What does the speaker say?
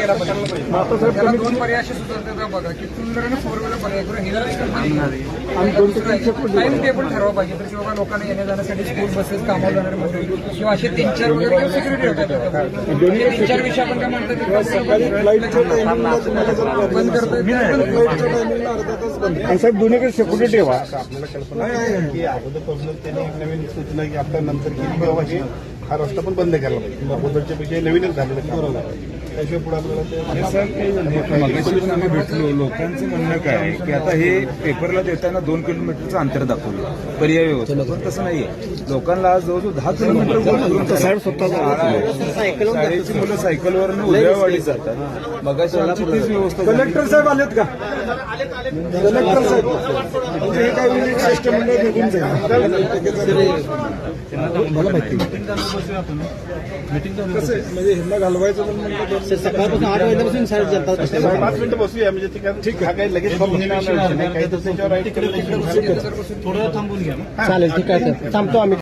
त्याला दोन पर्याय असे सुचवतात बघा की टू फोर व्हीलर पर्याय करून हे टाइम टेबल ठरवा पाहिजे. तर की लोकांना येण्या जाण्यासाठी स्कूल बसेस कामावर जाणारे किंवा असे तीन चार वगैरे चार विषय आपण काय करता आणि साहेब दोन्हीकडे सेक्युरिटी ठेवा. आपल्याला कल्पना आहे की अगोदरपासून त्यांनी एक नवीन सूचना की आता नंतर केली तेव्हा हे हा रस्ता पण बंद करायला पाहिजे. अगोदरच्या पेक्षा नवीनच झालेलं. त्याशिवाय पुढे आपल्याला ते मगाशी पण आम्ही भेटलो. लोकांचं म्हणणं काय आहे की आता हे पेपरला देताना दोन किलोमीटरचं अंतर दाखवलं. पर्याय व्यवस्था. पण तसं नाहीये. लोकांना आज जवळजवळ दहा किलोमीटर करून स्वतः शाळेची मुलं सायकलवर उद्यावाडी जातात. मगाशी तीच व्यवस्था. कलेक्टर साहेब आलेत का? कलेक्टर साहेब. म्हणजे हे काय विनिट सिस्टम निघून जाईल मला माहिती आहे, म्हणजे ह्यांना घालवायचं पण म्हणलं सकाळपासून आठ वाजल्यापासून साहेब जातात. पाच मिनिटं बसूया म्हणजे ते काय ठीक हा काही लगेच फॉर्म घेणार नाही. काही तर त्याच्यावर आहे. चालेल ठीक आहे सर. थांबतो आम्ही.